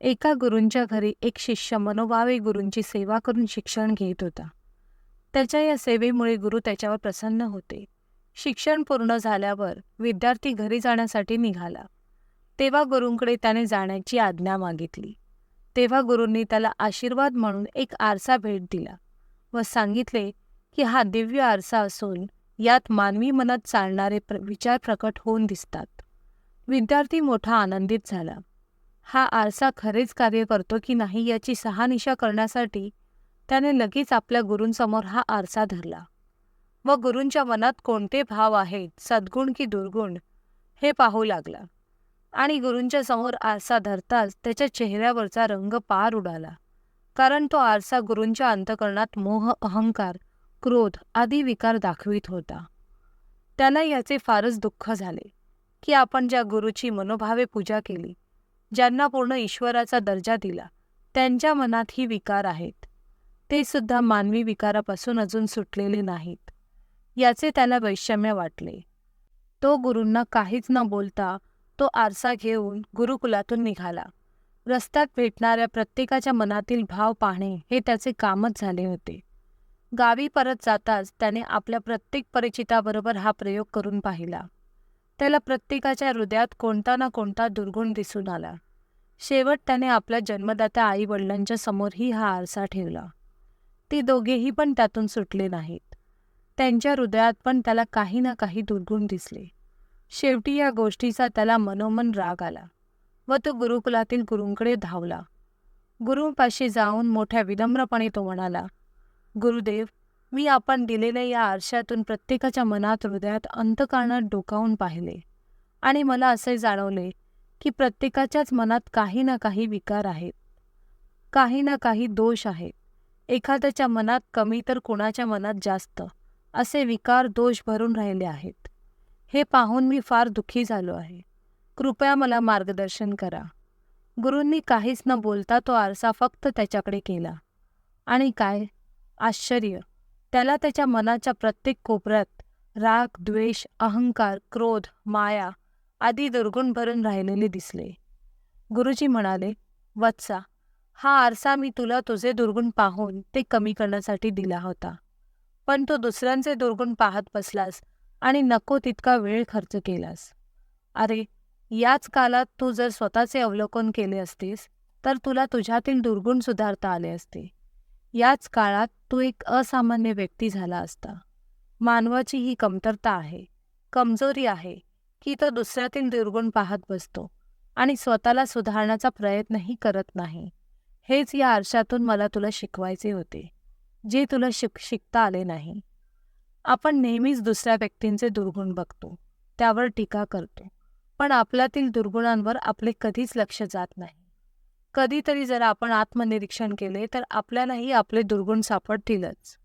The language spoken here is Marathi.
एका गुरूंच्या घरी एक शिष्य मनोभावे गुरूंची सेवा करून शिक्षण घेत होता. त्याच्या या सेवेमुळे गुरु त्याच्यावर प्रसन्न होते. शिक्षण पूर्ण झाल्यावर विद्यार्थी घरी जाण्यासाठी निघाला. तेव्हा गुरूंकडे त्याने जाण्याची आज्ञा मागितली. तेव्हा गुरूंनी त्याला आशीर्वाद म्हणून एक आरसा भेट दिला व सांगितले की हा दिव्य आरसा असून यात मानवी मनात चालणारे प्र विचार प्रकट होऊन दिसतात. विद्यार्थी मोठा आनंदित झाला. हा आरसा खरेच कार्य करतो की नाही याची सहानिशा करण्यासाठी त्याने लगेच आपल्या गुरूंसमोर हा आरसा धरला. व गुरूंच्या मनात कोणते भाव आहेत सद्गुण की दुर्गुण हे पाहू लागला. आणि गुरूंच्या समोर आरसा धरताच त्याच्या चेहऱ्यावरचा रंग पार उडाला. कारण तो आरसा गुरूंच्या अंतकरणात मोह अहंकार क्रोध आदी विकार दाखवित होता. त्यांना याचे फारच दुःख झाले की आपण ज्या गुरुची मनोभावे पूजा केली ज्यांना पूर्ण ईश्वराचा दर्जा दिला त्यांच्या मनात ही विकार आहेत. ते सुद्धा मानवी विकारापासून अजून सुटलेले नाहीत. याचे त्याला वैषम्य वाटले. तो गुरूंना काहीच न बोलता तो आरसा घेऊन गुरुकुलातून निघाला. रस्त्यात भेटणाऱ्या प्रत्येकाच्या मनातील भाव पाहणे हे त्याचे कामच झाले होते. गावी परत जाताच त्याने आपल्या प्रत्येक परिचिताबरोबर हा प्रयोग करून पाहिला. त्याला प्रत्येकाच्या हृदयात कोणता ना कोणता दुर्गुण दिसून आला. शेवट त्याने आपल्या जन्मदात्या आई वडिलांच्या समोरही हा आरसा ठेवला. ते दोघेही पण त्यातून सुटले नाहीत. त्यांच्या हृदयात पण त्याला काही ना काही दुर्गुण दिसले. शेवटी या गोष्टीचा त्याला मनोमन राग आला व तो गुरुकुलातील गुरूंकडे धावला. गुरुपाशी जाऊन मोठ्या विनम्रपणे तो म्हणाला गुरुदेव मी आपण दिलेल्या या आरशातून प्रत्येकाच्या मनात हृदयात अंतकाणात डोकावून पाहिले. आणि मला असे जाणवले की प्रत्येकाच्याच मनात काही ना काही विकार आहेत. काही ना काही दोष आहेत. एखाद्याच्या मनात कमी तर कोणाच्या मनात जास्त असे विकार दोष भरून राहिले आहेत. हे पाहून मी फार दुःखी झालो आहे. कृपया मला मार्गदर्शन करा. गुरूंनी काहीच न बोलता तो आरसा फक्त त्याच्याकडे केला. आणि काय? आश्चर्य! त्याला त्याच्या मनाच्या प्रत्येक कोपऱ्यात राग द्वेष अहंकार क्रोध माया आदी दुर्गुण भरून राहिलेले दिसले. गुरुजी म्हणाले वत्सा हा आरसा मी तुला तुझे दुर्गुण पाहून ते कमी करण्यासाठी दिला होता. पण तू दुसऱ्यांचे दुर्गुण पाहत बसलास आणि नको तितका वेळ खर्च केलास. अरे याच काळात तू जर स्वतःचे अवलोकन केले असतेस तर तुला तुझ्यातील दुर्गुण सुधारता आले असते. याच काळात तू एक असामान्य व्यक्ती झाला असता. मानवाची ही कमतरता आहे कमजोरी आहे की तो दुसऱ्यातील दुर्गुण पाहत बसतो आणि स्वतःला सुधारण्याचा प्रयत्नही करत नाही. हेच या आरशातून मला तुला शिकवायचे होते जे तुला शिक शिकता आले नाही. आपण नेहमीच दुसऱ्या व्यक्तींचे दुर्गुण बघतो त्यावर टीका करतो पण आपल्यातील दुर्गुणांवर आपले कधीच लक्ष जात नाही. कधीतरी जर आपण आत्मनिरीक्षण केले तर आपल्यालाही आपले दुर्गुण सापडतीलच.